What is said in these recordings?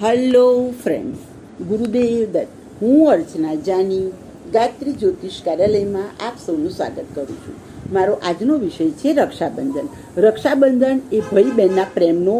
Hello friends ગુરુદેવ દત્ત. હું અર્ચના જાની, ગાયત્રી જ્યોતિષ કાર્યાલયમાં આપ સૌનું સ્વાગત કરું છું. મારો આજનો વિષય છે રક્ષાબંધન. રક્ષાબંધન એ ભાઈ બહેનના પ્રેમનો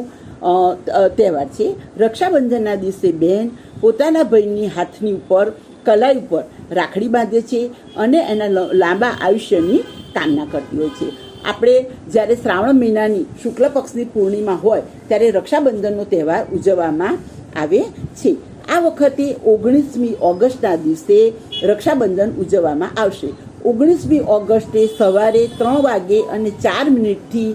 તહેવાર છે. રક્ષાબંધનના દિવસે બહેન પોતાના ભાઈની હાથની ઉપર, કલાઈ ઉપર રાખડી બાંધે છે અને એના લાંબા આયુષ્યની કામના કરતી હોય છે. આપણે જ્યારે શ્રાવણ મહિનાની શુક્લ પક્ષની પૂર્ણિમા હોય, ત્યારે રક્ષાબંધનનો તહેવાર ઉજવવામાં આવે છે. આ વખતે ઓગણીસમી ઓગસ્ટના દિવસે રક્ષાબંધન ઉજવવામાં આવશે. ઓગણીસમી ઓગસ્ટે સવારે ત્રણ વાગે અને ચાર મિનિટથી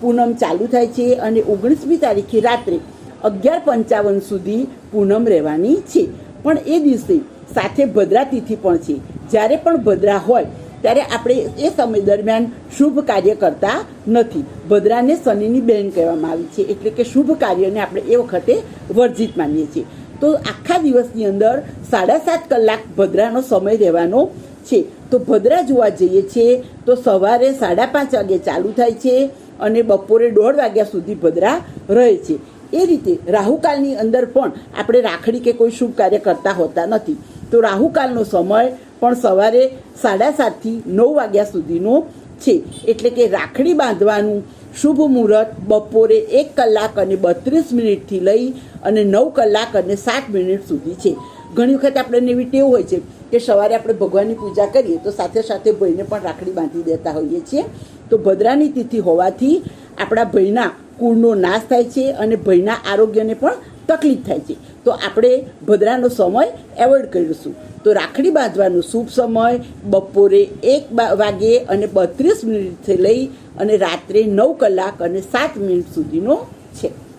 પૂનમ ચાલુ થાય છે અને ઓગણીસમી તારીખે રાત્રે અગિયાર પંચાવન સુધી પૂનમ રહેવાની છે. પણ એ દિવસે સાથે ભદ્રા તિથિ પણ છે. જ્યારે પણ ભદ્રા હોય ત્યારે આપણે એ સમય દરમિયાન શુભ કાર્ય કરતા નથી. ભદ્રાને શનિની બહેન કહેવામાં આવી છે, એટલે કે શુભ કાર્યને આપણે એ વખતે વર્જિત માનીએ છીએ. તો આખા દિવસની અંદર સાડા સાત કલાક ભદ્રાનો સમય રહેવાનો છે. તો ભદ્રા જોવા જઈએ છીએ, તો સવારે સાડા પાંચ વાગે ચાલુ થાય છે અને બપોરે દોઢ વાગ્યા સુધી ભદ્રા રહે છે. એ રીતે રાહુકાલની અંદર પણ આપણે રાખડી કે કોઈ શુભ કાર્ય કરતા હોતા નથી. તો રાહુકાલનો સમય પણ સવારે સાડા સાતથી નવ વાગ્યા સુધીનો છે. એટલે કે રાખડી બાંધવાનું શુભ મુહૂર્ત બપોરે એક કલાક અને બત્રીસ મિનિટથી લઈ અને નવ કલાક અને સાત મિનિટ સુધી છે. ઘણી વખત આપણે એવી ટેવ હોય છે કે સવારે આપણે ભગવાનની પૂજા કરીએ તો સાથે સાથે ભાઈને પણ રાખડી બાંધી દેતા હોઈએ છીએ. તો ભદ્રાની તિથિ હોવાથી આપણા ભાઈના કુળનો નાશ થાય છે અને ભાઈના આરોગ્યને પણ તકલીફ થાય છે. તો આપણે ભદ્રાનો સમય એવોઇડ કરીશું. તો રાખડી બાંધવાનો શુભ સમય બપોરે એક બા- વાગે અને બત્રીસ મિનિટથી લઈ અને રાત્રે નવ કલાક અને સાત મિનિટ સુધીનો છે.